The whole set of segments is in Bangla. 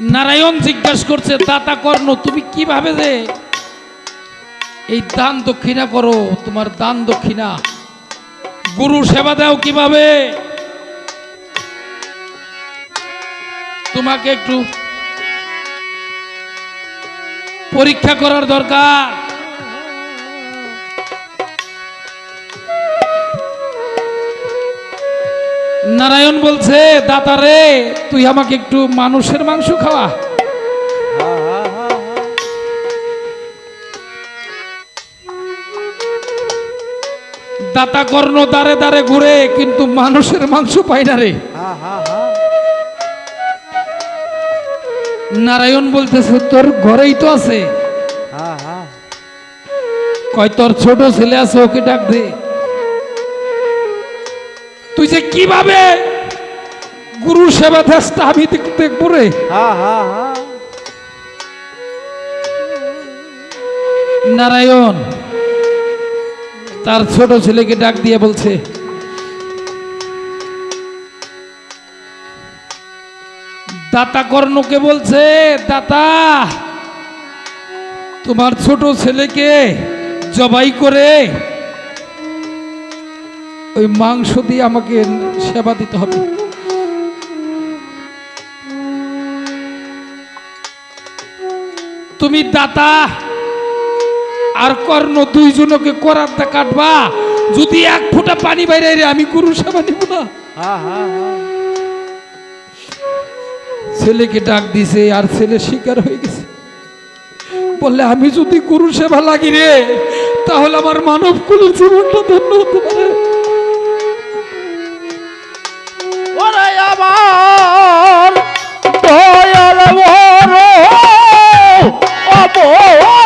নারায়ণ জিজ্ঞাসা করছে, দাতা কর্ণ, তুমি কীভাবে যে এই দান দক্ষিণা করো? তোমার দান দক্ষিণা। গুরু সেবা দাও কীভাবে? তোমাকে একটু পরীক্ষা করার দরকার। নারায়ণ বলছে, দাতা রে, তুই আমাকে একটু মানুষের মাংস খাওয়া। দাতা কর্ণ দাঁড়ে দাঁড়ে ঘুরে, কিন্তু মানুষের মাংস পাই না রে। নারায়ণ বলতেছে, তোর ঘরেই তো আছে। কয়, তোর ছোট ছেলে আছে, ওকে ডাক দে। তুই যে কীভাবে? গুরু সেবা দেশ তা আমি দেখ- দেখব রে। নারায়ণ তার ছোট ছেলেকে ডাক দিয়ে বলছে দাতা কর্ণকে বলছে দাতা তোমার ছোট ছেলেকে জবাই করে ওই মাংস দিয়ে আমাকে সেবা দিতে হবে। তুমি দাতা আর কর্ণ দুইজনকে করারটা কাটবা। যদি এক ফোঁটা পানি বাইরে আমি গুরু সেবা নিব না। ছেলেকে ডাক দিছে আর ছেলে শিকার হয়ে গেছে। বললে আমি যদি গুরু সেবা লাগি রে তাহলে আমার মানব কুলের জীবনটা ধন্য হতে পারে। অমূল্য মুর্শিদ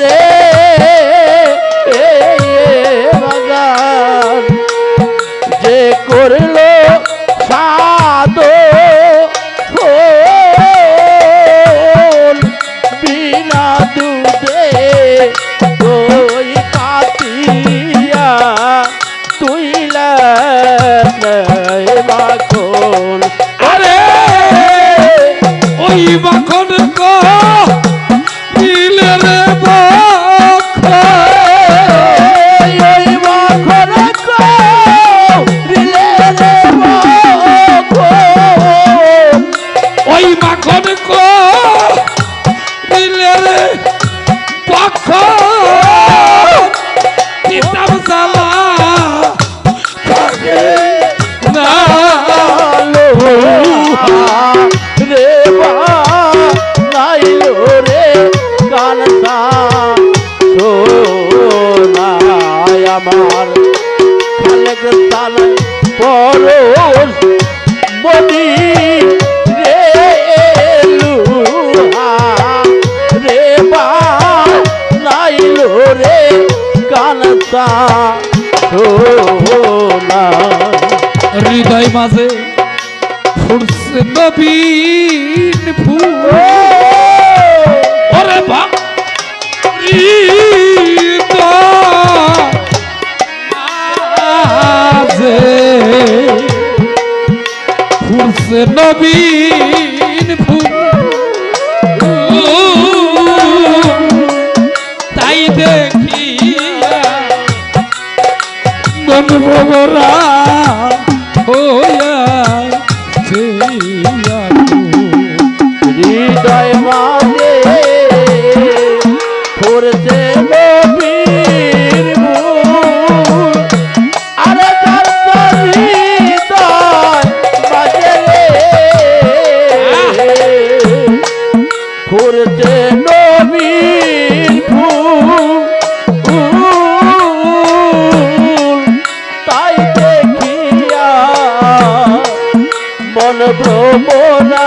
রে ফুটছে নবীন ফুল ওরে মাঝে ফুটছে নবীন ফুল তাই দেখিয়া মন হইয়া হৃদয় মাঝে মন ভ্রমণা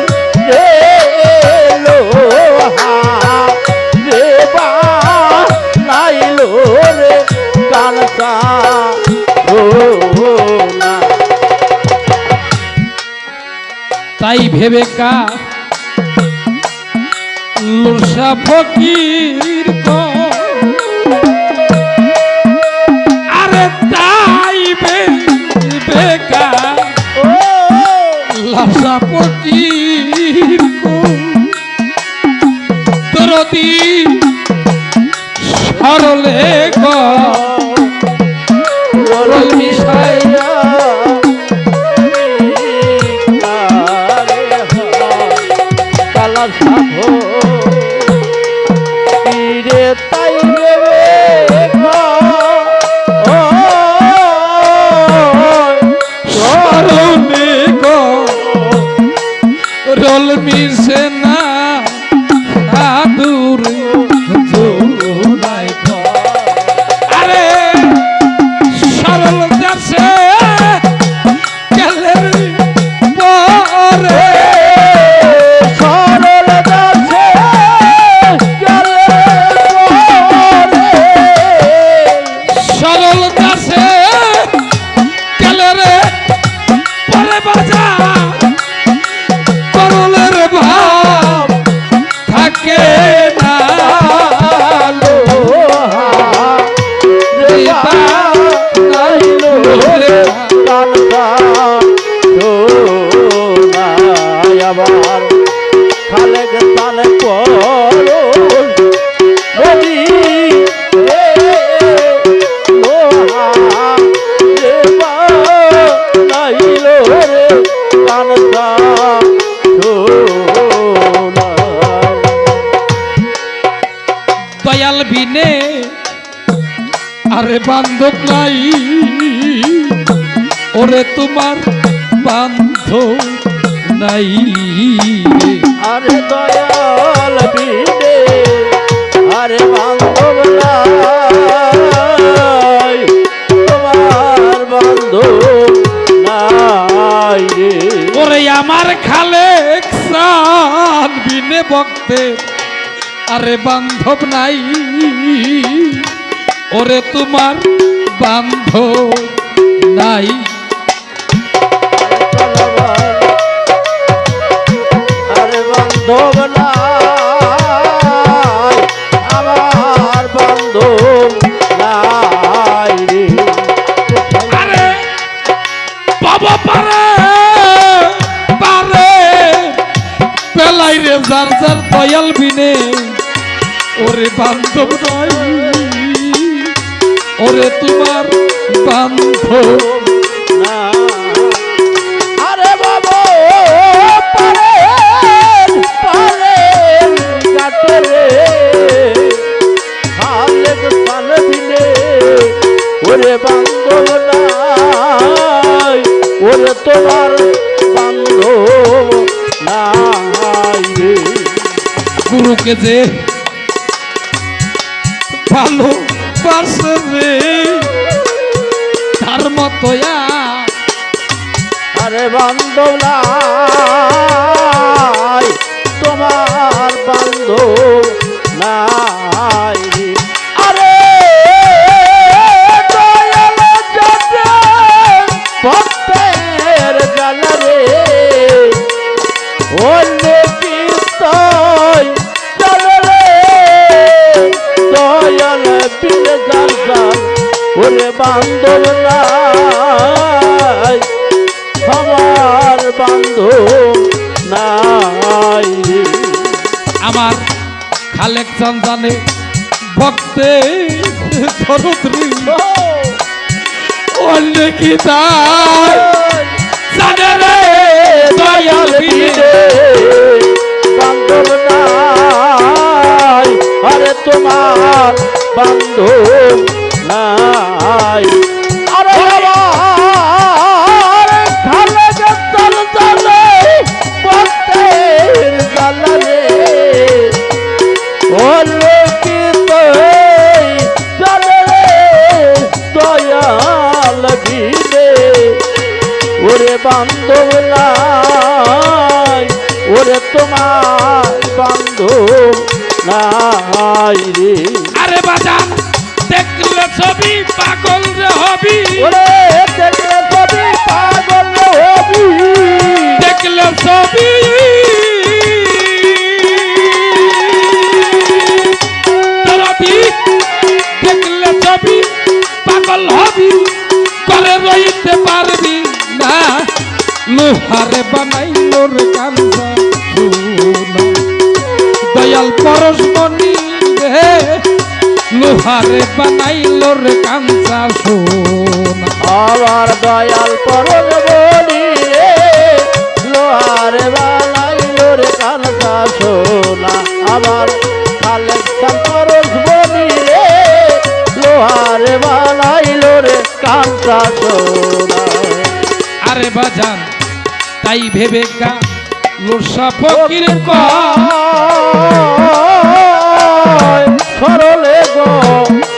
তাই ভেবে কা লুসা ফকির আরে তাই ভেবে কা লাসা ফকির গো। সরলে গো রোল নে আরে বান্ধব নাই। ওরে তোমার বান্ধব নাই। আরে দয়াল বিদে আরে বান্ধব নাই। তোমার বান্ধব নাই রে। ওরে আমার খালে সাত বিনে বক্তের আরে বান্ধব নাই। ওরে তোমার বান্ধব নাই। আরে বান্ধব নাই আমার বান্ধব নাই রে। আরে বাবা পারে পারে পেলাই রে যার যার বান্ধব নাই। ওরে তোমার বান্ধব। আরে বাবা পারে পারে কাটে রে। খালে সাল দিলে ওরে বান্ধব নাই ওরে তোমার বান্ধব নাই রে। গুরুকে যে ভালো পারছে রে। তার মতো আরে। আরে ওরে বান্ধব নাই আমার বান্ধব নাই আমার খালেক জানে ভক্তে ধরত্রী অন্য কি তাই জানে রে দয়াল বিনে বান্ধব নাই আরে তোমার বান্ধব নাই। আরে খালে গেল চলে পথের জালালে ওলে কি রে, দয়াল ভিড়ে ওরে বান্ধব নাই, ওরে তোমার বান্ধব নাই রে। হবি ওরে দেখলে তবে পাগল হবি দেখলে ছবি তরবি দেখলে ছবি পাগল হবি করে রইতে পারবি না। লোহারে বানাইলো রে কান্দা দয়াল পরশমণি রে লোহারে বানাইলো রে কাঞ্চা সোনা। আমার দয়াল পরল বলি রে লোহারে বানাইলো রে কানটা সোনা। আমার কালেকশন পরশ বলি রে লোহারে বানাইলো রে কানটা সোনা। আরে বাজান তাই ভেবে কা লোসা ফকির কা সরলে গো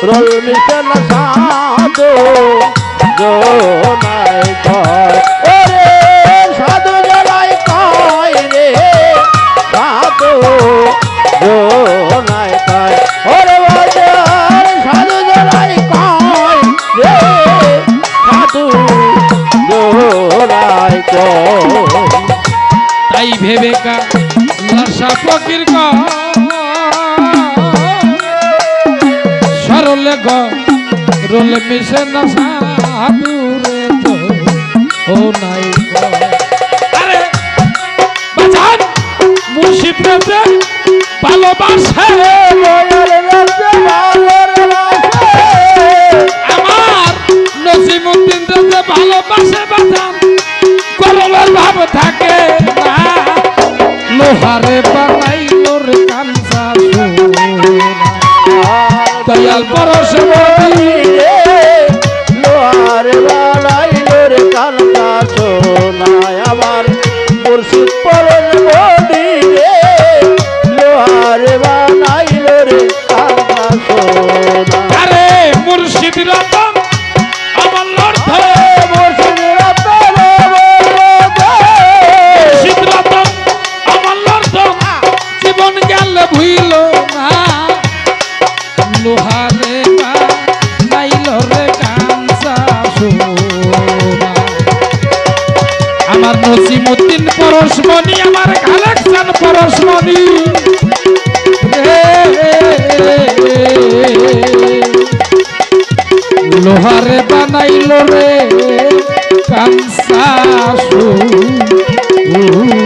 রল মিশন সাধু জোনাই কয় ওরে সাধু জলাই কয় রে, সাধু জোনাই কয় ওরে বাজার সাধু জলাই কয় রে কয় তাই ভেবে কা ফকির কা সরলে রোলে মিশে না সাধুরে ও নাই আরে, বাজান মুর্শিদ রে ভালোবাসে। আমার নসিমুদ্দিন যে ভালোবাসে বাজান গরমের ভাব থাকে না। লোহারে বানাইলো দয়াল পরশমণি লোহার বানাইলো রে কালকা সোনায় আমার মুর্শিদ পরশ বডি রে লোহার বানাইলো রে কালকা সোনা আরে মুর্শিদ রতন পরশমণি আমার কালেকশন পরশ মনি লোহারে বানাইল রে কানসা সোনা